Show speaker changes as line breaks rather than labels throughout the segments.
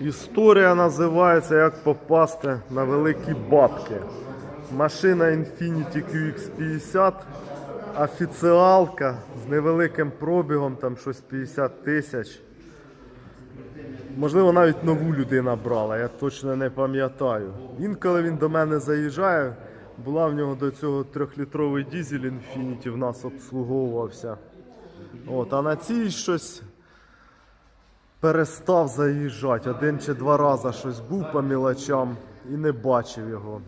Історія називається Як попасти на великі бабки. Машина Infiniti QX50, офіціалка з невеликим пробігом, там щось 50 тисяч. Можливо, навіть нову людина брала, я точно не пам'ятаю. Інколи він до мене заїжджає, була в нього до цього трьохлітровий дізель Infiniti в нас обслуговувався. От, а на цій щось перестав заїжджати. Один чи два рази щось був по мілочам і не бачив його.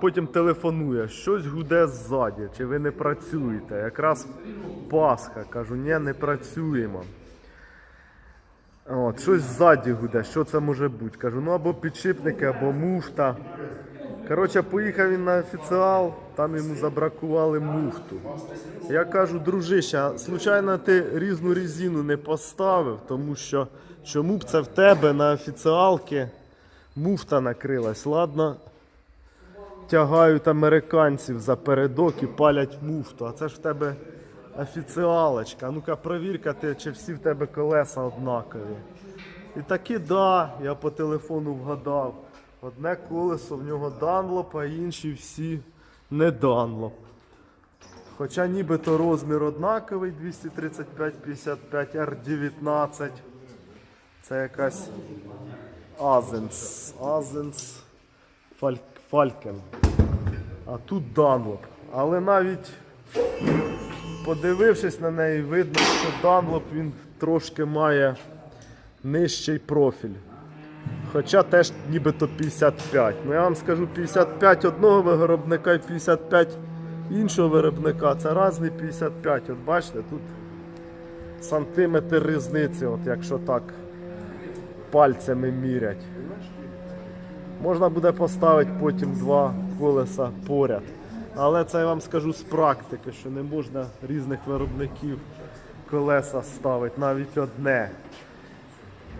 Потім телефонує, щось гуде ззаді, чи ви не працюєте. Якраз Пасха. Кажу, ні, не працюємо. От, щось ззаді гуде, що це може бути? Кажу, ну або підшипники, або муфта. Коротше, поїхав він на офіціал, там йому забракували муфту. Я кажу, дружище, случайно ти різну резину не поставив, тому що чому б це в тебе на офіціалки муфта накрилась. Ладно, тягають американців за передок і палять муфту, а це ж в тебе офіціалочка. Ну-ка, провір-ка ти, чи всі в тебе колеса однакові. І таки да, я по телефону вгадав. Одне колесо в нього Данлоп, а інші всі не Данлоп. Хоча нібито розмір однаковий 235-55 R19. Це якась Азенс. Азенс Фалькен. А тут Данлоп. Але навіть подивившись на неї, видно, що Данлоп він трошки має нижчий профіль. Хоча теж нібито 55. Ну я вам скажу 55 одного виробника і 55 іншого виробника. Це різний 55. От бачите, тут сантиметр різниці, от якщо так пальцями мірять. Можна буде поставити потім два колеса поряд. Але це я вам скажу з практики, що не можна різних виробників колеса ставити, навіть одне.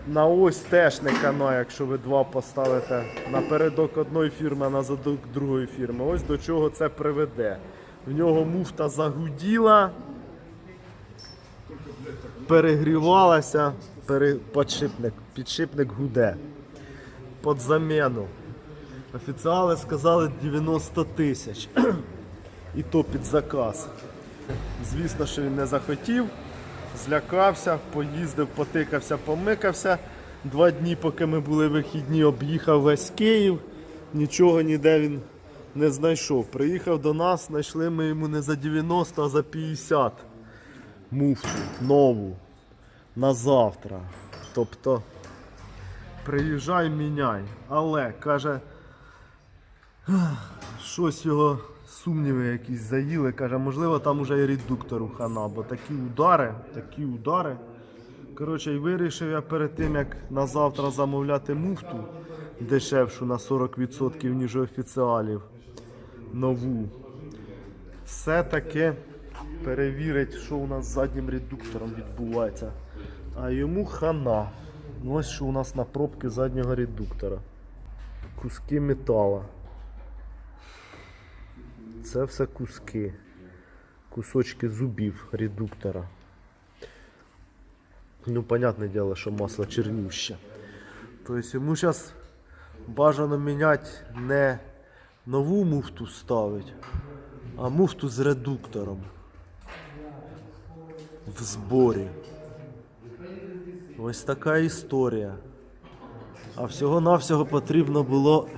На ось теж не канає, якщо ви два поставите напередок одної фірми, а на задок другої фірми. Ось до чого це приведе. В нього муфта загуділа, перегрівалася, пере... підшипник, підшипник гуде. Під заміну. Офіціали сказали 90 тисяч. І то під заказ. Звісно, що він не захотів, злякався, поїздив, потикався, помикався. Два дні, поки ми були вихідні, об'їхав весь Київ, нічого ніде він не знайшов. Приїхав до нас, знайшли ми йому не за 90, а за 50 муфту нову на завтра. Тобто приїжджай, міняй. Але каже, щось його сумніви якісь заїли. Каже, можливо, там уже і редуктору хана, бо такі удари, такі удари. Коротше, і вирішив я перед тим, як на завтра замовляти муфту дешевшу на 40%, ніж офіціалів. Нову. Все-таки перевірить, що у нас з заднім редуктором відбувається. А йому хана. Ну, Ось що у нас на пробки заднього редуктора. Куски металу. Це все куски. Кусочки зубів редуктора. Ну, понятне діло, що масло чернюще. Тобто йому зараз бажано міняти не нову муфту ставити, а муфту з редуктором. В зборі. Ось така історія. А всього-навсього потрібно було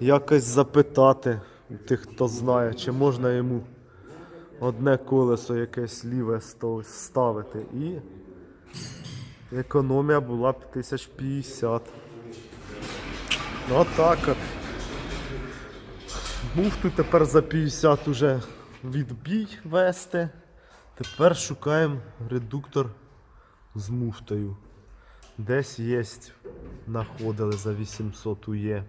якось запитати тих, хто знає, чи можна йому одне колесо якесь ліве ставити. І економія була б 1050. Ну отак от. Муфту тепер за 50 уже відбій вести. Тепер шукаємо редуктор з муфтою. Десь є, знаходили за 800 УЄ.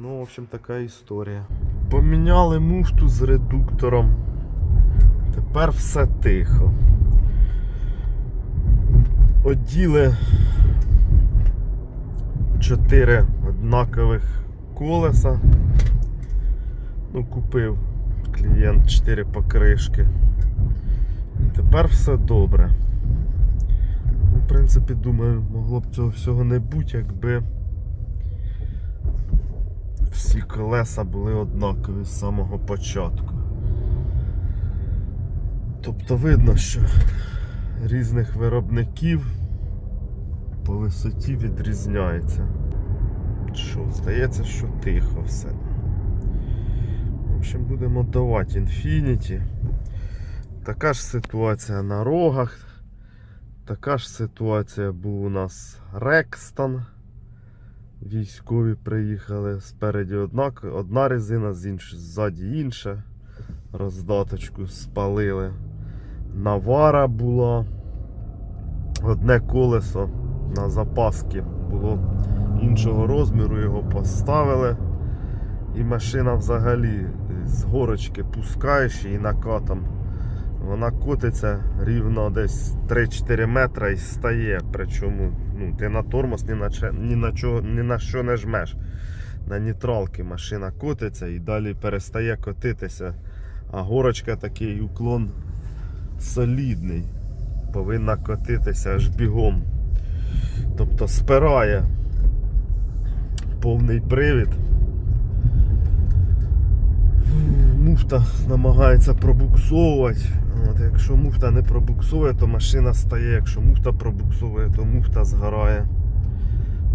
Ну, в общем, така історія. Поміняли муфту з редуктором. Тепер все тихо. Оділи 4 однакових колеса. Ну, купив клієнт 4 покришки. І тепер все добре. в принципі, думаю, могло б цього всього не бути, якби всі колеса були однакові з самого початку. Тобто видно, що різних виробників по висоті відрізняється. Що, здається, що тихо все. В общем, будемо давати Infinity. Така ж ситуація на рогах. Така ж ситуація був у нас Рекстон. Військові приїхали спереді одна, одна резина, з інш, ззаді інша. Роздаточку спалили. Навара була. Одне колесо на запаски було іншого розміру, його поставили. І машина взагалі з горочки пускаєш її накатом. Вона котиться рівно десь 3-4 метра і стає. Причому ну, ти на тормоз ні на, че- ні, на чого, ні на що не жмеш. На нейтралки машина котиться і далі перестає котитися. А горочка такий уклон солідний. Повинна котитися аж бігом. Тобто спирає повний привід. Муфта намагається пробуксовувати. От, якщо муфта не пробуксує, то машина стає. Якщо муфта пробуксовує, то муфта згорає.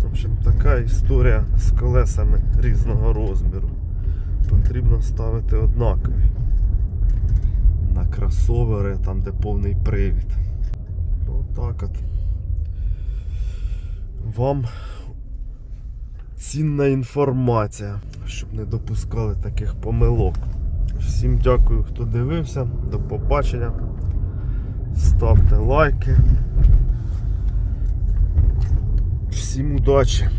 В общем, така історія з колесами різного розміру. Потрібно ставити однакові. На кросовери, там де повний привід. Отак от. Вам цінна інформація, щоб не допускали таких помилок. Всім дякую, хто дивився. До побачення. Ставте лайки. Всім удачі!